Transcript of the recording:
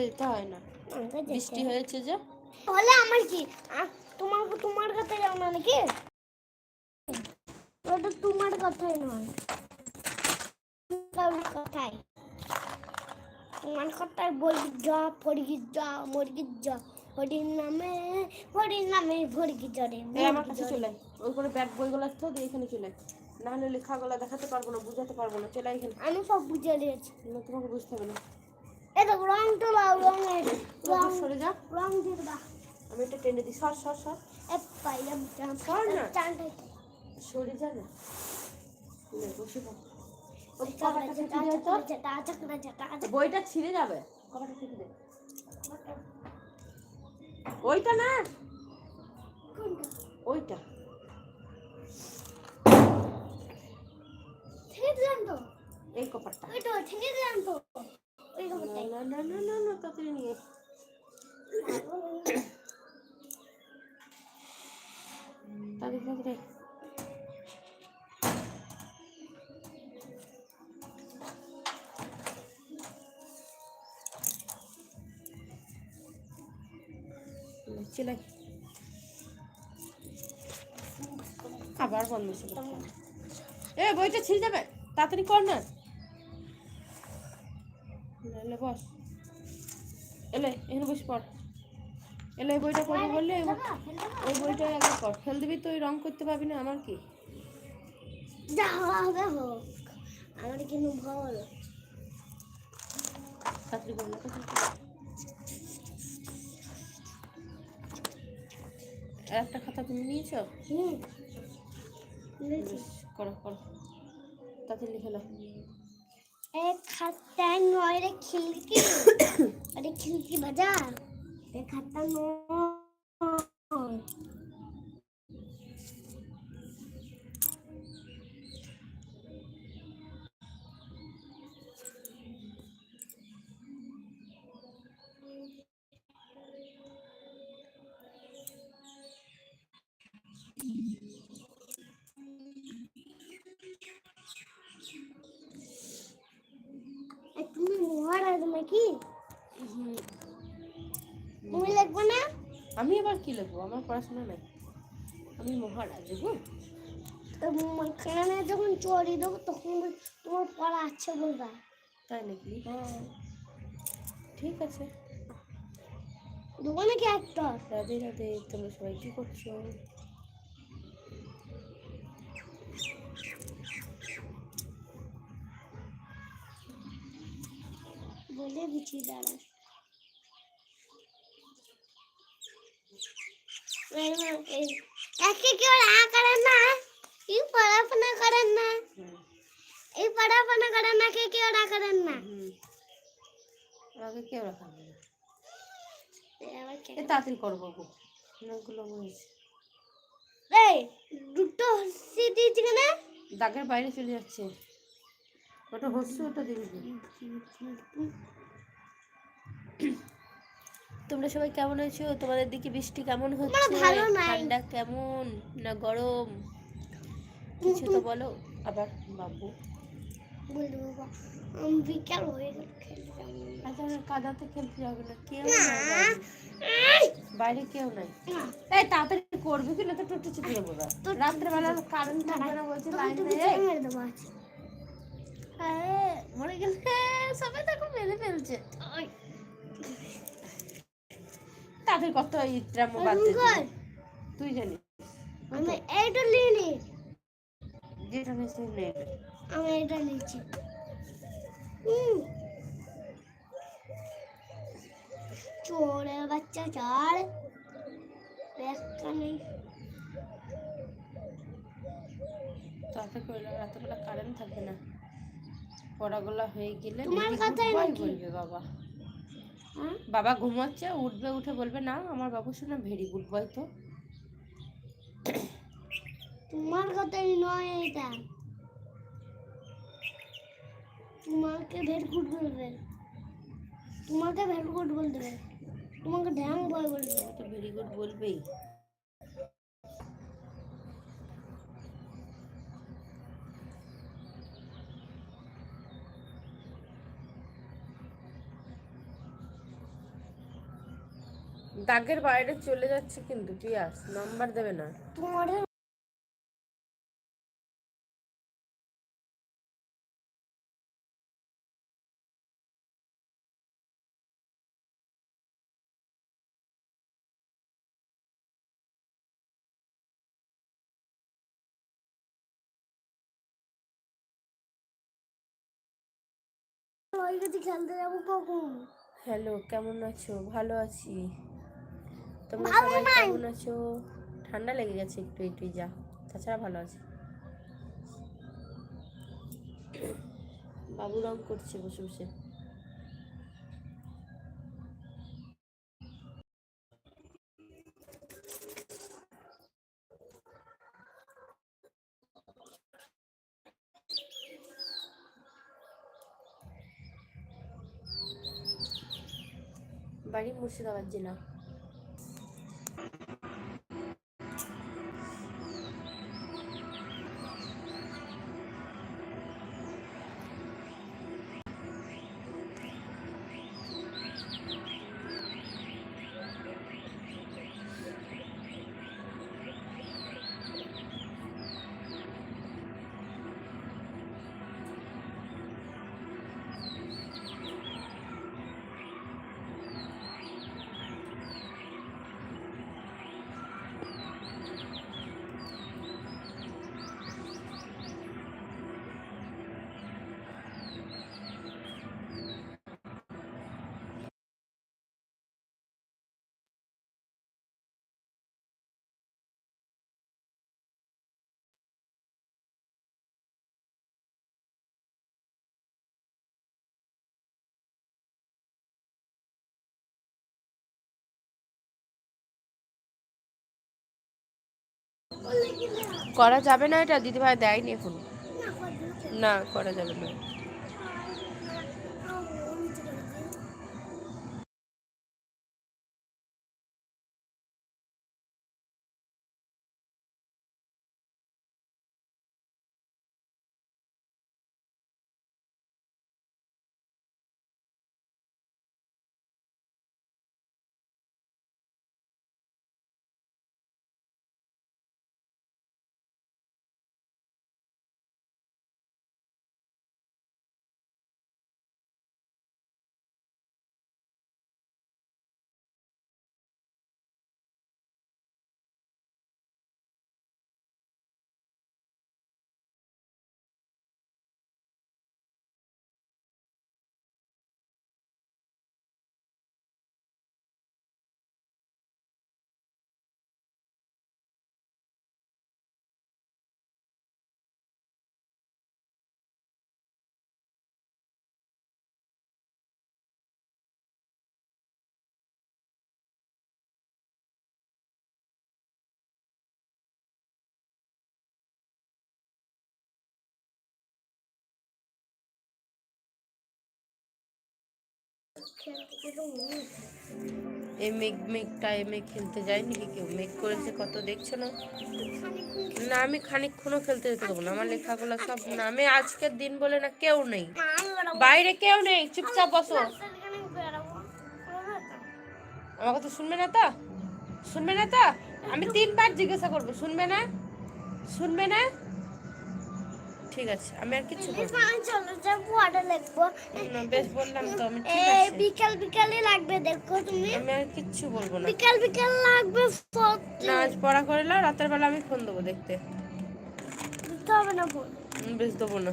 যেতে হয় না। বৃষ্টি হয়েছে যে। তাহলে আমার কি? তোমার তোমার কথাই যাও না নাকি? ওটা তোমার কথাই নয়। কারোর কথাই। তোমার কথাই বলি যা পড়ি যা মরগি যা হরির নামে হরির নামে ভরগি আমার কাছে চলে ওই করে ব্যাগ বইগুলো তো দিয়ে এখানে চলে না হলে লেখাগুলো দেখাতে পারব না বুঝাতে পারব না চলে এখানে। আমি সব বুঝে নিয়েছি না, তোমাকে বুঝতে হবে না। এটা রং তো রং রং সরে যা। রং দিয়ে আমি এটা টেনে দিই। সর সর সর। এ পাইলাম সর না। যা না। বসে বইটা ছিঁড়ে যাবে। ওইটা না। ওইটা। এই কপারটা ওই তো ঠেকে দিলাম তো। তাড়াতাড়ি নিয়ে আবার বন্ধ ছিল এ বইটা ছিঁড়ে যাবে? তাড়াতাড়ি কর না। বস। এলে এখানে বসে পড়। এলে এই বইটা পড়ব বললে? ওই বইটা একবার পড়। ফেল দিবি তো ওই রং করতে পারবি না আমার কি? যা হবে হোক আমার কিন্তু ভয় আর একটা খাতা তুমি নিয়েছো? করো করো। তাড়াতাড়ি লিখে নাও। এক খাতায় নয় রে খিলকি। আরে বাজা এক খাতা নয় এ, তুমি মহারাজ নাকি আমি এবার কি লিখব? আমার পড়াশোনা নাই। আমি মহারাজ মাঝখানে যখন চড়ি দেবো তখন তোমার পড়া আছে বলবা? তাই নাকি? ঠিক আছে। দেবো নাকি একটা রাধে রাধে তোমরা সবাই কি করছ? বলে দিচ্ছি দাঁড়া একে কেউ না করেন না এই পড়াশোনা করেন না এই পড়াশোনা করেন না কে কেউ না করেন না কেউ না তাড়াতাড়ি হয়েছে এই দুটো হসি দিয়েছি কেন দাগের বাইরে চলে যাচ্ছে। ওটা হচ্ছে, ওটা দিবি। তোমরা সবাই কেমন আছো? তোমাদের দিকে বৃষ্টি কেমন হচ্ছে। ঠান্ডা কেমন? না গরম? কিছু তো বলো আবার বাবু। বিকাল হয়ে গেল খেলতে। আচ্ছা কাদাতে খেলতে যাবে না। কেউ বাইরে। কেউ নাই? এই তাড়াতাড়ি করবি কি না? তো টোটো চেপে দেবো রাত্রেবেলা কারেন্ট থাকবে না বলছে লাইন মেরে গেলে সবাই তাকে মেরে ফেলছে। তাদের কত ইত্রাম তুই। জানিস। আমি এইটা নিয়ে নি যেটা নেবে আমি এটা হুম। চোরের বাচ্চা চার একটা নেই। তাতে করলে রাত্রেবেলা কারেন্ট থাকবে না। পড়াগুলো হয়ে গেলে তোমার কথাই বলবে বাবা? বাবা ঘুমাচ্ছে উঠবে উঠে বলবে না আমার বাবু শোনা ভেরি গুড বয় তো। তোমার কথাই নয় এটা। তোমাকে ভেরকুট বলবে। তোমাকে ভেরি গুড বলবে তোমাকে ঢ্যাং বয় বলবে তো ভেরি গুড বলবেই। দাগের বাইরে চলে যাচ্ছে কিন্তু পিয়াস নাম্বার দেবে না। তোমার খেলতে যাব কখন? হ্যালো কেমন আছো? ভালো আছি। তোমরা সবাই কেমন আছো? ঠান্ডা লেগে গেছে একটু একটু যা। তাছাড়া ভালো আছে। বাবু রং করছে বসে বসে। বাড়ি মুর্শিদাবাদ জেলা। করা যাবে না এটা? দিদিভাই দেয়নি এখন? না করা যাবে না। এই মেঘ মেঘ খেলতে যায় নাকি কেউ? মেঘ করেছে কত, দেখছ না? না, আমি খানিকক্ষণও খেলতে যেতে দেবো না। আমার লেখাগুলো সব না, আমি আজকের দিন বলে না, কেউ নেই। বাইরে কেউ নেই। চুপচাপ বসো। আমার কথা শুনবে না তো? শুনবে না তো? আমি তিনবার জিজ্ঞাসা করব। শুনবে না? শুনবে না? ঠিক আছে আমি আর কিছু বলব না। চলো যাব লিখব না বেশ বললাম তো আমি ঠিক আছে। বিকাল বিকালে লাগবে দেখো তুমি। আমি আর কিছু বলব না। বিকাল বিকাল লাগবে ফটো না আজ পড়া করে নাও রাতের বেলা আমি ফোন দেবো দেখতে। দিতে হবে না ফোন। বেশ দেবো না।